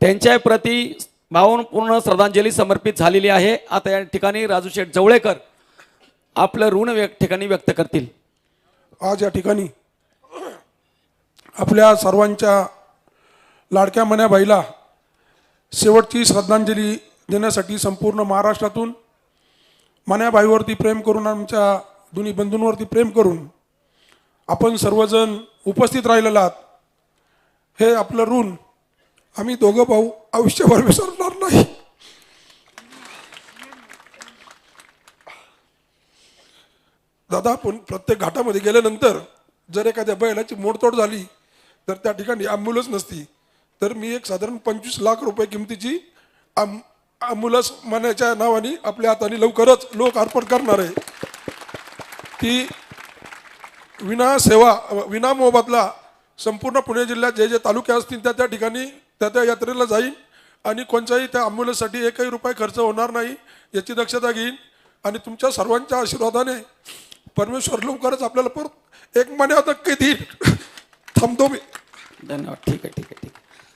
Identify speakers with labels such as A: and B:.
A: त्यांच्या प्रती भावपूर्ण श्रद्धांजली समर्पित झालेली आहे. आता या ठिकाणी राजू शेठ जवळेकर आपलं ऋण व्यक्त ठिकाणी व्यक्त करतील.
B: आज या ठिकाणी आपल्या सर्वांच्या लाडक्या मन्याबाईला शेवटची श्रद्धांजली देण्यासाठी संपूर्ण महाराष्ट्रातून मन्याबाईवरती प्रेम करून आमच्या दोन्ही बंधूंवरती प्रेम करून आपण सर्वजण उपस्थित राहिलेला आहात. हे आपलं ऋण आम्ही दोघं भाऊ आयुष्यभर विसरणार नाही. दादा आपण प्रत्येक घाटामध्ये गेल्यानंतर जर एखाद्या बैलाची मोडतोड झाली तर त्या ठिकाणी ॲम्ब्युलन्स नसती. तर मी एक साधारण पंचवीस लाख रुपये किमतीची आम ॲम्ब्युलन्स मान्याच्या नावाने आपल्या हाताने लवकरच लोक अर्पण करणार आहे. ती विना सेवा विना मोबदला संपूर्ण पुणे जिल्ह्यात जे जे तालुके असतील त्या त्या ठिकाणी त्या त्या यात्रेला जाईन आणि कोणत्याही त्या ॲम्ब्युलन्ससाठी एकही रुपये खर्च होणार नाही याची दक्षता घेईन आणि तुमच्या सर्वांच्या आशीर्वादाने परमेश्वर लवकरच आपल्याला परत एक महिन्यात नक्की देईल. थांबतो मी.
A: धन्यवाद. ठीक आहे ठीक आहे ठीक आहे.